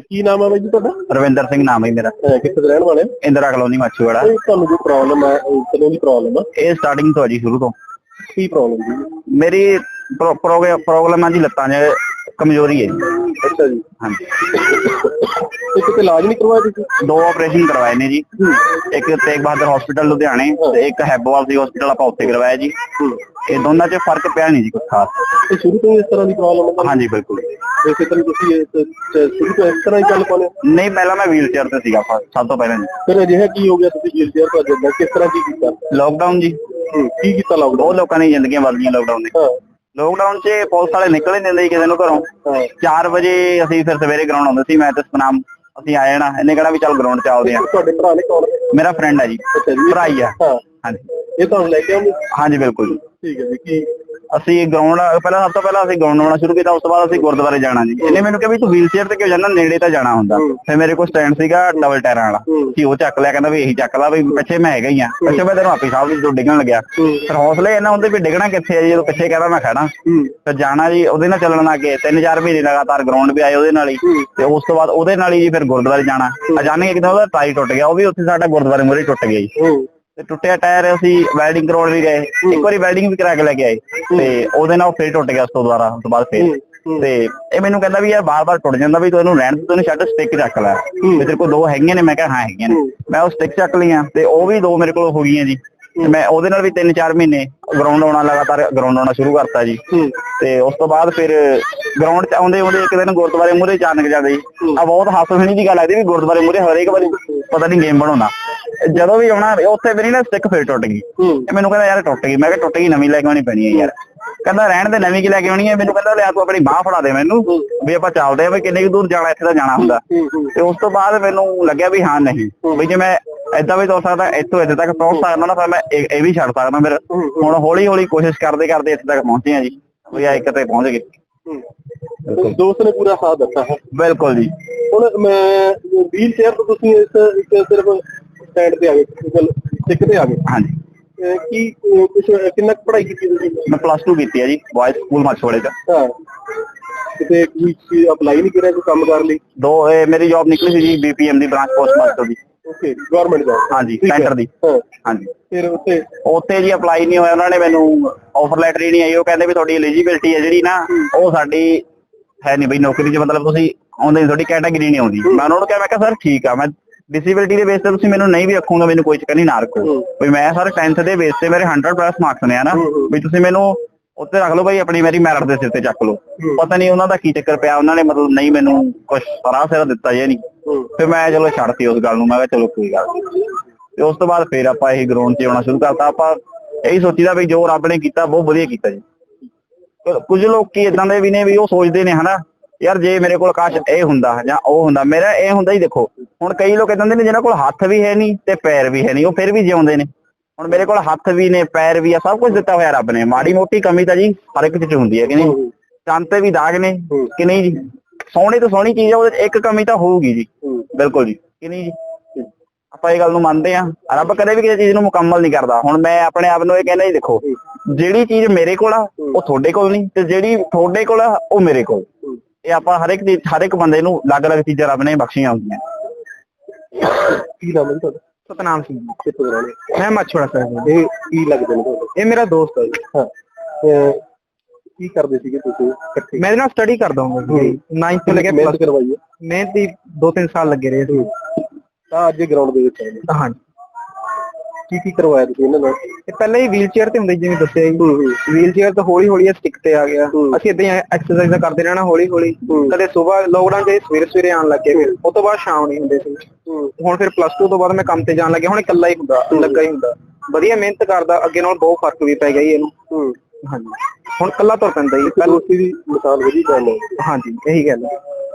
ਕੀ ਨਾਮ ਹੈ ਬਾਈ ਜੀ ਤੁਹਾਡਾ? ਰਵਿੰਦਰ ਸਿੰਘ ਨਾਮ ਹੈ ਮੇਰਾ। ਅਹ ਕਿੱਥੇ ਦੇ ਰਹਿਣ ਵਾਲੇ ਹੋ? ਇੰਦਰਾ ਕਲੋਨੀ ਮਾਛੀਵਾੜਾ। ਇਹ ਤੁਹਾਨੂੰ ਜੋ ਪ੍ਰੋਬਲਮ ਹੈ ਕਦੋਂ ਦੀ ਪ੍ਰੋਬਲਮ ਹੈ ਇਹ ਸਟਾਰਟਿੰਗ ਤੋਂ ਜੀ ਸ਼ੁਰੂ ਤੋਂ। ਕੀ ਪ੍ਰੋਬਲਮ ਜੀ? ਮੇਰੀ ਪ੍ਰੋਬਲਮ ਆ ਜੀ ਲੱਤਾਂ 'ਚ ਕਮਜ਼ੋਰੀ ਹੈ। ਜੀ ਅੱਛਾ ਜੀ। ਹਾਂਜੀ। ਇਹ ਕਿਤੇ ਇਲਾਜ ਨਹੀਂ ਕਰਵਾਇਆ ਤੁਸੀਂ? ਦੋ ਆਪਰੇਸ਼ਨ ਕਰਵਾਏ ਨੇ ਜੀ। ਇੱਕ ਤੇਗ ਬਹਾਦਰ ਹਸਪੀਟਲ ਲੁਧਿਆਣੇ ਤੇ ਇੱਕ ਹੈਬੋਵਾਲ ਦੀ ਹਸਪੀਟਲ ਆਪਾਂ ਉੱਥੇ ਕਰਵਾਇਆ ਜੀ। ਇਹ ਦੋਨਾਂ 'ਚ ਫ਼ਰਕ ਪਿਆ ਨਹੀਂ ਜੀ ਕੁਝ ਖਾਸ। ਇਹ ਸ਼ੁਰੂ ਤੋਂ ਹੀ ਇਸ ਤਰ੍ਹਾਂ ਦੀ ਪ੍ਰੋਬਲਮ ਹੈ ਹਾਂਜੀ ਬਿਲਕੁਲ। ਇਸੇ ਤਰ੍ਹਾਂ ਤੁਸੀਂ ਇਹ ਸ਼ੁਰੂ ਤੋਂ ਇਸ ਤਰ੍ਹਾਂ ਹੀ ਚੱਲ ਪਾਉਂਦੇ ਹੋ? ਨਹੀਂ ਪਹਿਲਾਂ ਮੈਂ ਵੀਲ ਚੇਅਰ ਤੇ ਸੀਗਾ ਸਭ ਤੋਂ ਪਹਿਲਾਂ ਜੀ। ਫਿਰ ਅਜਿਹਾ ਕੀ ਹੋ ਗਿਆ ਤੁਸੀਂ ਵੀਲ ਚੇਅਰ ਤੋਂ ਅੱਗੇ ਕਿਸ ਤਰ੍ਹਾਂ ਕੀ ਕੀਤਾ? ਲੋਕਡਾਊਨ ਜੀ। ਹੂੰ, ਕੀ ਕੀਤਾ ਲਾਕਡਾਊਨ ਬਹੁਤ ਲੋਕਾਂ ਦੀਆਂ ਜ਼ਿੰਦਗੀਆਂ ਬਦਲੀਆਂ ਲੋਕਡਾਊਨ ਨੇ। ਹਾਂ। ਲੋਕਡਾਊਨ 'ਚ ਪੁਲਿਸ ਵਾਲੇ ਨਿਕਲ ਹੀ ਨਹੀਂ ਦਿੰਦੇ ਸੀ ਕਿਸੇ ਨੂੰ ਘਰੋਂ। ਹਾਂ। 4 ਵਜੇ ਅਸੀਂ ਫਿਰ ਸਵੇਰੇ ਗਰਾਊਂਡ ਆਉਂਦੇ ਸੀ ਮੈਂ ਤੇ ਸਤਨਾਮ ਅਸੀਂ ਆ ਜਾਣਾ। ਇਹਨੇ ਕਿਹੜਾ ਵੀ ਚੱਲ ਗਰਾਊਂਡ 'ਚ ਆਉਦੇ ਆ ਤੁਹਾਡੇ ਭਰਾ ਨੇ ਕੌਣ ਮੇਰਾ ਫਰੈਂਡ ਹੈ ਜੀ। ਅੱਛਾ ਜੀ। ਭਰਾ ਹੀ ਆ। ਹਾਂ। ਹਾਂਜੀ। ਇਹ ਤੁਹਾਨੂੰ ਲੈ ਕੇ ਆਉਂਦੇ? ਹਾਂਜੀ ਬਿਲਕੁਲ ਜੀ। ਠੀਕ ਹੈ ਜੀ ਕੀ ਅਸੀਂ ਗਰਾਊਂਡ ਪਹਿਲਾਂ ਸਭ ਤੋਂ ਪਹਿਲਾਂ ਅਸੀਂ ਗਰਾਊਂਡ ਆਉਣਾ ਸ਼ੁਰੂ ਕੀਤਾ ਉਸ ਤੋਂ ਬਾਅਦ ਅਸੀਂ ਗੁਰਦੁਆਰੇ ਜਾਣਾ ਜੀ। ਇਹਨੇ ਮੈਨੂੰ ਕਿਹਾ ਵੀ ਤੂੰ ਵੀਲ ਚੇਅਰ ਤੇ ਕਿਉਂ ਜਾਂਦਾ? ਨੇੜੇ ਤਾਂ ਜਾਣਾ ਹੁੰਦਾ। ਫਿਰ ਮੇਰੇ ਕੋਲ ਸਟੈਂਡ ਸੀਗਾ ਡਬਲ ਟਾਇਰਾਂ ਵਾਲਾ। ਸੀ ਉਹ ਚੱਕ ਲਿਆ ਕਹਿੰਦਾ ਵੀ ਇਹੀ ਚੱਕ ਲਾ ਵੀ ਪਿੱਛੇ ਮੈਂ ਹੈਗਾ ਹੀ ਆ। ਪਿੱਛੇ ਮੈਂ ਤੈਨੂੰ ਆਪੀ ਸਾਹਿਬ ਤੋਂ ਡਿੱਗਣ ਲੱਗਿਆ। ਫਿਰ ਹੌਸਲੇ ਇਹਨਾਂ ਹੁੰਦੇ ਵੀ ਡਿੱਗਣਾ ਕਿੱਥੇ ਆ ਜੀ? ਜਦੋਂ ਪਿੱਛੇ ਕਹਿੰਦਾ ਮੈਂ ਖੜਾ ਫਿਰ ਜਾਣਾ ਜੀ ਉਹਦੇ ਨਾਲ ਚੱਲਣ ਲੱਗੇ ਤਿੰਨ ਚਾਰ ਮਹੀਨੇ ਲਗਾਤਾਰ ਗਰਾਊਂਡ ਵੀ ਆਏ ਉਹਦੇ ਨਾਲ ਹੀ। ਤੇ ਉਸ ਤੋਂ ਬਾਅਦ ਉਹਦੇ ਨਾਲ ਹੀ ਜੀ ਫਿਰ ਗੁਰਦੁਆਰੇ ਜਾਣਾ। ਅਚਾਨਕ ਇੱਕ ਦਿਨ ਉਹਦਾ ਟਾਈ ਟੁੱਟ ਗਿਆ ਉਹ ਵੀ ਉੱਥੇ ਸਾਡਾ ਗੁਰਦੁਆਰੇ ਮੂਹਰੇ ਟੁੱਟ ਗਿਆ ਜੀ। ਤੇ ਟੁੱਟਿਆ ਟਾਇਰ ਅਸੀਂ ਵੈਲਡਿੰਗ ਕਰਾਉਣ ਵੀ ਗਏ। ਇੱਕ ਵਾਰੀ ਵੈਲਡਿੰਗ ਵੀ ਕਰਾ ਕੇ ਲੈ ਕੇ ਆਏ। ਤੇ ਉਹਦੇ ਨਾਲ ਫੇਰ ਟੁੱਟ ਗਿਆ ਉਸ ਤੋਂ ਦੁਬਾਰਾ ਉਸ ਤੋਂ ਬਾਅਦ ਫੇਰ। ਤੇ ਇਹ ਮੈਨੂੰ ਕਹਿੰਦਾ ਵੀ ਯਾਰ ਬਾਰ-ਬਾਰ ਟੁੱਟ ਜਾਂਦਾ ਵੀ ਤੂੰ ਇਹਨੂੰ ਰਹਿਣ ਦੇ ਤੂੰ ਛੱਡ ਸਟਿਕ ਚੱਕ ਲੈ। ਤੇ ਤੇਰੇ ਕੋਲ ਦੋ ਹੈਗੀਆਂ ਨੇ ਮੈਂ ਕਿਹਾ ਹਾਂ ਹੈਗੀਆਂ ਨੇ। ਮੈਂ ਉਹ ਸਟਿਕ ਚੱਕ ਲਈਆਂ ਤੇ ਉਹ ਵੀ ਦੋ ਮੇਰੇ ਕੋਲ ਹੋ ਗਈਆਂ ਜੀ। ਤੇ ਮੈਂ ਉਹਦੇ ਨਾਲ ਵੀ 3-4 ਮਹੀਨੇ ਗਰਾਊਂਡ ਆਉਣਾ ਲਗਾਤਾਰ ਗਰਾਊਂਡ ਆਉਣਾ ਸ਼ੁਰੂ ਕਰਤਾ ਜੀ। ਤੇ ਉਸ ਤੋਂ ਬਾਅਦ ਫਿਰ ਗਰਾਊਂਡ 'ਚ ਆਉਂਦੇ ਆਉਂਦੇ ਇੱਕ ਦਿਨ ਗੁਰਦੁਆਰੇ ਮੂਹਰੇ ਅਚਾਨਕ ਜਾਂਦੇ ਜੀ ਆ ਬਹੁਤ ਹਾਸੋਹੀਣੀ ਦੀ ਗੱਲ ਲੱਗਦੀ ਵੀ ਗੁਰਦੁਆਰੇ ਮੂਹਰੇ ਹਰੇਕ ਵਾਰੀ ਪਤਾ ਨਹੀਂ ਗੇਮ ਬਣਾਉਣਾ ਜਦੋਂ ਵੀ ਆਉਣਾ ਉੱਥੇ ਮੇਰੀ ਨਾ ਸਟਿਕ ਫਿਰ ਟੁੱਟ ਗਈ। ਮੈਨੂੰ ਕਹਿੰਦਾ ਯਾਰ ਟੁੱਟ ਗਈ। ਮੈਂ ਕਿਹਾ ਟੁੱਟ ਗਈ ਨਵੀਂ ਲੈ ਕੇ ਆਉਣੀ ਪੈਣੀ ਹੈ ਯਾਰ। ਕਹਿੰਦਾ ਰਹਿਣ ਦੇ ਨਵੀਂ ਕੀ ਲੈ ਕੇ ਆਉਣੀ ਹੈ? ਮੈਨੂੰ ਕਹਿੰਦਾ ਲਿਆ ਤੂੰ ਆਪਣੀ ਬਾਹ ਫੜਾ ਦੇ ਮੈਨੂੰ ਵੀ ਆਪਾਂ ਚੱਲਦੇ ਆ ਵੀ ਕਿੰਨੇ ਕੁ ਦੂਰ ਜਾਣਾ ਇੱਥੇ ਤਾਂ ਜਾਣਾ ਹੁੰਦਾ। ਤੇ ਉਸ ਤੋਂ ਬਾਅਦ ਮੈਨੂੰ ਲੱਗਿਆ ਵੀ ਹਾਂ ਨਹੀਂ। ਵੀ ਜੇ ਮੈਂ ਏਦਾਂ ਵੀ ਤੁਰ ਸਕਦਾ ਇੱਥੋਂ ਇੱਥੇ ਤੱਕ ਪਹੁੰਚ ਸਕਦਾ ਨਾ ਤਾਂ ਮੈਂ ਇਹ ਵੀ ਛੱਡ ਸਕਦਾ। ਫਿਰ ਹੁਣ ਹੌਲੀ ਹੌਲੀ ਕੋਸ਼ਿਸ਼ ਕਰਦੇ ਕਰਦੇ ਇੱਥੇ ਤੱਕ ਪਹੁੰਚੇ ਆ ਜੀ। ਵੀ ਆ ਇੱਕ ਤੇ ਪਹੁੰਚ ਗਏ। ਦੋਸਤ ਨੇ ਪੂਰਾ ਸਾਥ ਦਿੱਤਾ ਹੈ। ਬਿਲਕੁਲ ਜੀ। ਹੁਣ ਮੈਂ ਵੀਲ ਚੇਅਰ ਤੋਂ ਤੁਸੀਂ ਇਸ ਇੱਕ ਸਿਰਫ ਸਟੈਂਡ ਤੇ ਆ ਗਏ ਚਲ ਸਿੱਕ ਤੇ ਆ ਗਏ। ਹਾਂਜੀ। ਅਹ ਕੀ ਅਹ ਕੁਛ ਕਿੰਨਾ ਕੁ ਪੜ੍ਹਾਈ ਕੀਤੀ ਤੁਸੀਂ? ਮੈਂ ਪਲੱਸ 2 ਕੀਤੀ ਹੈ ਜੀ ਬॉयਜ਼ ਸਕੂਲ ਮਛੋੜੇ ਦਾ ਹਾਂ। ਕਿਤੇ ਕੋਈ ਅਪਲਾਈ ਨਹੀਂ ਕਰਿਆ ਕੋਈ ਕੰਮ ਕਰ ਲਈ? ਦੋ ਇਹ ਮੇਰੀ ਜੌਬ ਨਿਕਲੀ ਸੀ ਜੀ ਬੀਪੀਐਮ ਦੀ ਬ੍ਰਾਂਚ ਪੋਸਟ ਮਾਸਟਰ ਦੀ। ਓਕੇ ਗਵਰਨਮੈਂਟ ਜੌਬ ਹਾਂਜੀ। ਸੈਂਟਰ ਦੀ। ਹਾਂ। ਹਾਂਜੀ। ਫਿਰ ਉੱਥੇ? ਉੱਥੇ ਜੀ ਅਪਲਾਈ ਨਹੀਂ ਹੋਇਆ ਉਹਨਾਂ ਨੇ ਮੈਨੂੰ ਆਫਰ ਲੈਟਰ ਹੀ ਨਹੀਂ ਆਈ। ਉਹ ਕਹਿੰਦੇ ਵੀ ਤੁਹਾਡੀ ਐਲੀਜੀਬਿਲਟੀ ਹੈ ਜਿਹੜੀ ਨਾ ਉਹ ਸਾਡੀ ਹੈ ਨਹੀਂ ਬਈ ਨੌਕਰੀ 'ਚ ਮਤਲਬ ਤੁਸੀਂ ਆਉਂਦੇ ਨਹੀਂ ਤੁਹਾਡੀ ਕੈਟਾਗਰੀ ਨਹੀਂ ਆਉਂਦੀ। ਮੈਂ ਉਹਨਾਂ ਨੂੰ ਕਿਹਾ ਮੈਂ ਕਿਹਾ ਸਰ ਠੀਕ ਆ ਮੈਂ ਡਿਸੇਬਿਲਟੀ ਦੇ ਬੇਸ ਤੇ ਤੁਸੀਂ ਮੈਨੂੰ ਨਹੀਂ ਵੀ ਰੱਖੋਗੇ ਮੈਨੂੰ ਕੋਈ ਚੱਕਰ ਨਹੀਂ ਨਾ ਰੱਖੋ। ਵੀ ਮੈਂ ਸਰ 10th ਦੇ ਬੇਸ ਤੇ ਮੇਰੇ 100 ਪਲੱਸ ਮਾਰਕਸ ਨੇ ਹਨਾ ਵੀ ਤੁਸੀਂ ਮੈਨੂੰ ਉੱਤੇ ਰੱਖ ਲਓ ਭਾਈ ਆਪਣੀ ਮੇਰੀ ਮੈਰਿਟ ਦੇ ਸਿਰ ਤੇ ਚੱਕ ਲਓ। ਪਤਾ ਨਹੀਂ ਉਹਨਾਂ ਦਾ ਕੀ ਚੱਕਰ ਪਿਆ ਉਹਨਾਂ ਨੇ ਮਤਲਬ ਨਹੀਂ ਮੈਨੂੰ ਕੁਝ ਸਰਾ ਸਿਰ ਦਿੱਤਾ ਜੇ ਨਹੀਂ। ਫਿਰ ਮੈਂ ਚਲੋ ਛੱਡਤੀ ਉਸ ਗੱਲ ਨੂੰ ਮੈਂ ਕਿਹਾ ਚਲੋ ਕੋਈ ਗੱਲ। ਤੇ ਉਸ ਤੋਂ ਬਾਅਦ ਫਿਰ ਆਪਾਂ ਇਹ ਗਰਾਊਂਡ 'ਚ ਆਉਣਾ ਸ਼ੁਰੂ ਕਰਤਾ। ਆਪਾਂ ਇਹੀ ਸੋਚੀਦਾ ਵੀ ਜੋ ਰੱਬ ਨੇ ਕੀਤਾ ਬਹੁਤ ਵਧੀਆ ਕੀਤਾ ਜੀ। ਕੁਝ ਲੋਕ ਕੀ ਇਦਾਂ ਦੇ ਵੀ ਨੇ ਵੀ ਉਹ ਸੋਚਦੇ ਨੇ ਹਨਾ? ਯਾਰ ਜੇ ਮੇਰੇ ਕੋਲ ਕਾਸ਼ ਇਹ ਹੁੰਦਾ ਜਾਂ ਉਹ ਹੁੰਦਾ, ਮੇਰਾ ਇਹ ਹੁੰਦਾ ਹੀ ਦੇਖੋ, ਹੁਣ ਕਈ ਲੋਕ ਇਦਾਂ ਦੇ ਨੇ ਜਿਨ੍ਹਾਂ ਕੋਲ ਹੱਥ ਵੀ ਹੈ ਨਹੀਂ ਤੇ ਪੈਰ ਵੀ ਹੈ ਨਹੀਂ, ਉਹ ਫਿਰ ਵੀ ਜਿਉਂਦੇ ਨੇ। ਹੁਣ ਮੇਰੇ ਕੋਲ ਹੱਥ ਵੀ ਨੇ, ਪੈਰ ਵੀ ਆ, ਸਭ ਕੁਝ ਦਿੱਤਾ ਹੋਇਆ ਰੱਬ ਨੇ, ਮਾੜੀ ਮੋਟੀ ਕਮੀ ਤਾਂ ਜੀ ਹਰ ਇੱਕ ਚ ਹੁੰਦੀ ਹੈ ਕਿ ਨਹੀਂ? ਚੰਦ ਤੇ ਵੀ ਦਾਗ ਨੇ, ਕਿ ਨਹੀਂ ਜੀ? ਸੋਹਣੀ ਤੋਂ ਸੋਹਣੀ ਚੀਜ਼ ਆ, ਉਹਦੇ ਇੱਕ ਕਮੀ ਤਾਂ ਹੋਊਗੀ ਜੀ, ਬਿਲਕੁਲ ਜੀ, ਕਿ ਨਹੀਂ ਜੀ? ਆਪਾਂ ਇਹ ਗੱਲ ਨੂੰ ਮੰਨਦੇ ਆ ਰੱਬ ਕਦੇ ਵੀ ਕਿਸੇ ਚੀਜ਼ ਨੂੰ ਮੁਕੰਮਲ ਨਹੀਂ ਕਰਦਾ। ਹੁਣ ਮੈਂ ਆਪਣੇ ਆਪ ਨੂੰ ਇਹ ਕਹਿੰਦਾ ਜੀ ਦੇਖੋ, ਜਿਹੜੀ ਚੀਜ਼ ਮੇਰੇ ਕੋਲ ਆ, ਉਹ ਤੁਹਾਡੇ ਕੋਲ ਨਹੀਂ, ਤੇ ਜਿਹੜੀ ਤੁਹਾਡੇ ਕੋਲ ਆ, ਉਹ ਮੇਰੇ ਕੋਲ। ਇਹ ਆਪਾਂ ਹਰ ਇੱਕ ਚੀਜ਼ ਹਰ ਇੱਕ ਬੰਦੇ ਨੂੰ ਅਲੱਗ-ਅਲੱਗ ਚੀਜ਼ਾਂ ਰੱਬ ਨੇ ਬਖਸ਼ੀਆਂ ਹੁੰਦੀਆਂ। ਕੀ ਨਾਮ ਹੈ ਤੁਹਾਡਾ? ਸਤਨਾਮ ਸਿੰਘ। ਕਿੱਥੋਂ ਦੇ ਰਹਿਣੇ ਮੈਂ ਮੱਛੜਾ ਸਾਹਿਬ ਇਹ ਕੀ ਲੱਗਦੇ ਨੇ ਤੁਹਾਨੂੰ ਇਹ ਮੇਰਾ ਦੋਸਤ ਹੈ ਜੀ। ਹਾਂ। ਅਹ ਕੀ ਕਰਦੇ ਸੀਗੇ ਤੁਸੀਂ ਇਕੱਠੇ? ਮੈਂ ਨਾਲ ਸਟੱਡੀ ਕਰਦਾ ਹਾਂ। ਜੀ 9th ਤੋਂ ਲੈ ਕੇ ਪਲੱਸ ਕਰਵਾਈ ਹੈ? ਮਿਹਨਤ ਦੀ 2-3 ਸਾਲ ਲੱਗੇ ਰਹੇ ਸੀ। ਤਾਂ ਅੱਜ ਗਰਾਊਂਡ ਦੇ ਵਿੱਚ ਆਏ। ਹਾਂ ਕੀ ਕੀ ਕਰਵਾਇਆ ਤੁਸੀਂ ਇਹਨਾਂ ਨਾਲ? ਇਹ ਪਹਿਲਾਂ ਹੀ ਵੀਲ ਚੇਅਰ ਤੇ ਹੁੰਦੇ ਸੀ, ਜਿਵੇਂ ਦੱਸਿਆ ਜੀ। ਵੀਲ ਚੇਅਰ ਤੋਂ ਹੌਲੀ ਹੌਲੀ ਸਟਿਕ ਤੇ ਆ ਗਿਆ। ਅਸੀਂ ਇਦਾਂ ਹੀ ਐਕਸਰਸਾਈਜ਼ ਕਰਦੇ ਰਹਿਣਾ ਹੌਲੀ ਹੌਲੀ। ਕਦੇ ਸਵੇਰ ਲੋਕਡਾਊਨ ਚ ਸਵੇਰੇ ਸਵੇਰੇ ਆਉਣ ਲੱਗੇ ਫਿਰ ਉਸ ਤੋਂ ਬਾਅਦ ਸ਼ਾਮ ਨਹੀਂ ਹੁੰਦੇ ਸੀ। ਹੁਣ ਫਿਰ ਪਲੱਸ 2 ਤੋਂ ਬਾਅਦ ਮੈਂ ਕੰਮ ਤੇ ਜਾਣ ਲੱਗਿਆ ਹੁਣ ਇਕੱਲਾ ਹੀ ਹੁੰਦਾ ਲੱਗਾ ਹੀ ਹੁੰਦਾ। ਵਧੀਆ ਮਿਹਨਤ ਕਰਦਾ ਅੱਗੇ ਨਾਲ ਬਹੁਤ ਫ਼ਰਕ ਵੀ ਪੈ ਗਿਆ ਜੀ ਇਹਨੂੰ। ਹਾਂਜੀ। ਹੁਣ ਇਕੱਲਾ ਤੁਰ ਪੈਂਦਾ ਜੀ ਦੋਸਤੀ ਦੀ ਮਿਸਾਲ ਵਧੀ ਗੱਲ ਹੈ। ਹਾਂਜੀ ਇਹੀ ਗੱਲ ਹੈ।